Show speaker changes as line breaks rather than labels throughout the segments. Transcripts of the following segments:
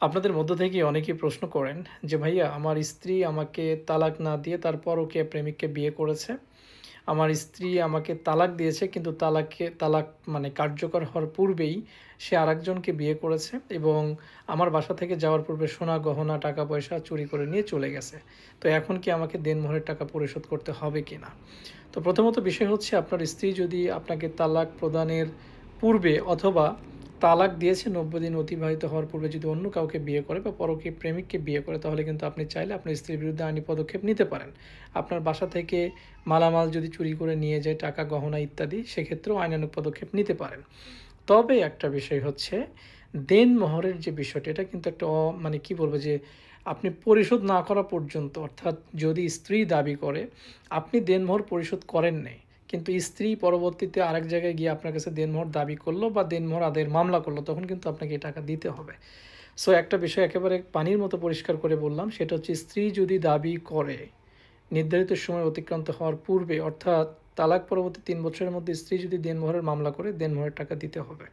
আপনাদের মধ্য থেকে অনেকেই প্রশ্ন করেন যে, ভাইয়া, আমার স্ত্রী আমাকে তালাক না দিয়ে তারপর ওকে প্রেমিককে বিয়ে করেছে। আমার স্ত্রী আমাকে তালাক দিয়েছে, কিন্তু তালাককে তালাক মানে কার্যকর হওয়ার পূর্বেই সে আরেকজনকে বিয়ে করেছে এবং আমার বাসা থেকে যাওয়ার পূর্বে সোনা, গহনা টাকা পয়সা চুরি করে নিয়ে চলে গেছে। তো এখন কি আমাকে দেনমোহরের টাকা পরিশোধ করতে হবে কি না? তো প্রথমত বিষয় হচ্ছে, আপনার স্ত্রী যদি আপনাকে তালাক প্রদানের পূর্বে অথবা তালাক দিয়েছে, নব্বই দিন অতিবাহিত হওয়ার পূর্বে যদি অন্য কাউকে বিয়ে করে বা পরকে প্রেমিককে বিয়ে করে, তাহলে কিন্তু আপনি চাইলে আপনার স্ত্রীর বিরুদ্ধে আইনি পদক্ষেপ নিতে পারেন। আপনার বাসা থেকে মালামাল যদি চুরি করে নিয়ে যায়, টাকা, গহনা ইত্যাদি, সেক্ষেত্রেও আইনানুগ পদক্ষেপ নিতে পারেন। তবে একটা বিষয় হচ্ছে দেন মোহরের যে বিষয়টা, এটা কিন্তু একটা মানে কি বলব যে, আপনি পরিশোধ না করা পর্যন্ত, অর্থাৎ যদি স্ত্রী দাবি করে, আপনি দেনমোহর পরিশোধ করেন নাই কিন্তু স্ত্রী পরবর্তীতে আরেক জায়গায় গিয়ে আপনার কাছে দেনমোহর দাবি করল বা দেনমোহর আদায়ের মামলা করল, তখন কিন্তু আপনাকে এই টাকা দিতে হবে। সো একটা বিষয় একেবারে পানির মতো পরিষ্কার করে বললাম, সেটা হচ্ছে স্ত্রী যদি দাবি করে, নির্ধারিত সময় অতিক্রান্ত হওয়ার পূর্বে, অর্থাৎ তালাক পরবর্তী তিন বছরের মধ্যে স্ত্রী যদি দেনমোহরের মামলা করে, দেনমোহরের টাকা দিতে হবে।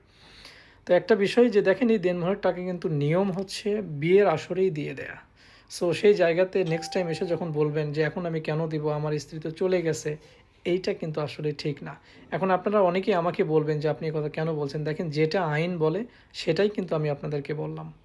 তো একটা বিষয় যে, দেখেন এই দেনমোহরের টাকা কিন্তু নিয়ম হচ্ছে বিয়ের আসরেই দিয়ে দেয়া। সো সেই জায়গাতে নেক্সট টাইম এসে যখন বলবেন যে, এখন আমি কেন দিব? আমার স্ত্রী তো চলে গেছে। এইটা কিন্তু আসলে ঠিক না। এখন আপনারা অনেকেই আমাকে বলবেন যে আপনি কথা কেন বলছেন? দেখেন যেটা আইন বলে, সেটাই কিন্তু আমি আপনাদেরকে বললাম।